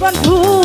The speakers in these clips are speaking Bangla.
বন্ধু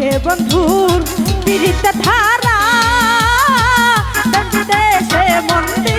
দেখে বন্ধুর পীড়িত ধারা দেশে দেশে